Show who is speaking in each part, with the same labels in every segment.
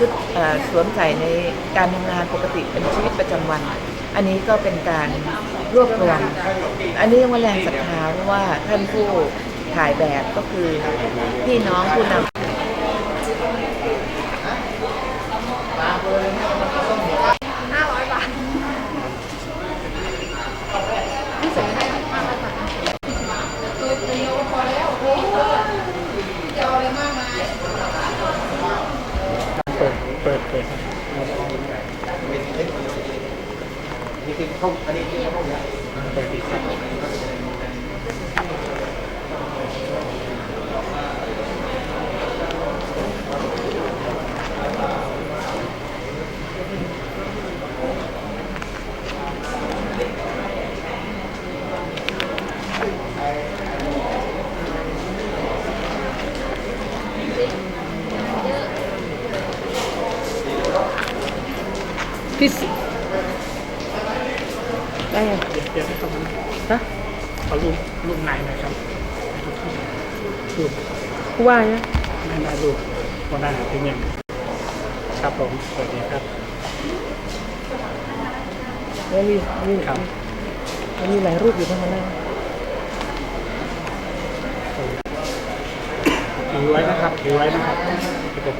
Speaker 1: ชุดสวมใส่ในการทำงานปกติเป็นชีวิตประจำวัน อันนี้ก็เป็นการรวบรวม อันนี้ยังว่าแรงศรัทธาเพราะว่าท่านผู้ถ่ายแบบก็คือพี่น้องผู้นำ
Speaker 2: เปิด เปิดเปิดครับ
Speaker 3: นี่คือห้องอันนี้คือห้องใหญ่
Speaker 2: เปิดอีกครับ
Speaker 1: พี่สิได้ยัง
Speaker 2: เดี๋ยวเดี๋ยวให้เขามา
Speaker 1: ฮะ
Speaker 2: เอารูปรูปไหนหน่อยครับรูป
Speaker 1: ผู้ว่าเนี่ย
Speaker 2: ไม่ได้รูปวันนั้นหาที่เงินครับผมสวัสดีครับ
Speaker 1: แล้วมีมี
Speaker 2: ครับ
Speaker 1: มันมีหลายรูปอยู่ทั้งนั้นนะ
Speaker 2: ถือไว้นะครับถือไว้นะครับครับผม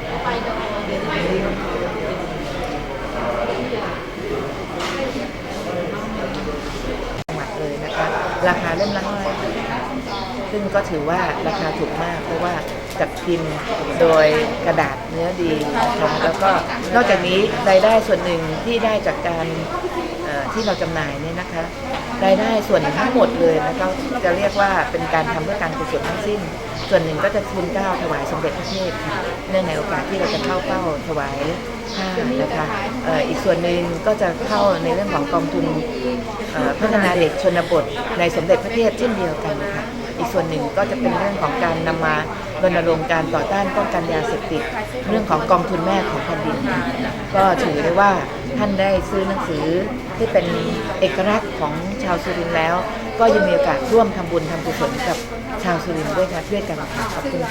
Speaker 1: จังหวัดเลยนะคะ ราคาเล่มละห้าร้อยซึ่งก็ถือว่าราคาถูกมาก เพราะว่าจัดพิมพ์โดยกระดาษเนื้อดีนะคะแล้วก็นอกจากนี้รายได้ส่วนหนึ่งที่ได้จากการที่เราจำหน่ายเนี่ยนะคะรายได้ส่วนทั้งหมดเลยนะคะจะเรียกว่าเป็นการทำเพื่อการกุศลทั้งสิ้น ส่วนหนึ่งก็จะทุนเก้าถวายสมเด็จพระเทพค่ะเนื่องในโอกาสที่เราจะเข้าเป้าถวายผ้านะคะอีกส่วนหนึ่งก็จะเข้าในเรื่องของกองทุน พัฒนาเด็กชนบทในสมเด็จพระเทพเช่นเดียวกันค่ะอีกส่วนหนึ่งก็จะเป็นเรื่องของการนำมารณรงค์การต่อต้านป้องกันยาเสพติดเรื่องของกองทุนแม่ของแผ่นดินก็ถือได้ว่าท่านได้ซื้อหนังสือที่เป็นเอกลักษณ์ของชาวสุรินทร์แล้ว ก็ยังมีโอกาสร่วมทำบุญทำกุศลกับชาวสุรินทร์ด้วยค่ะด้วยกันค่ะขอบคุณ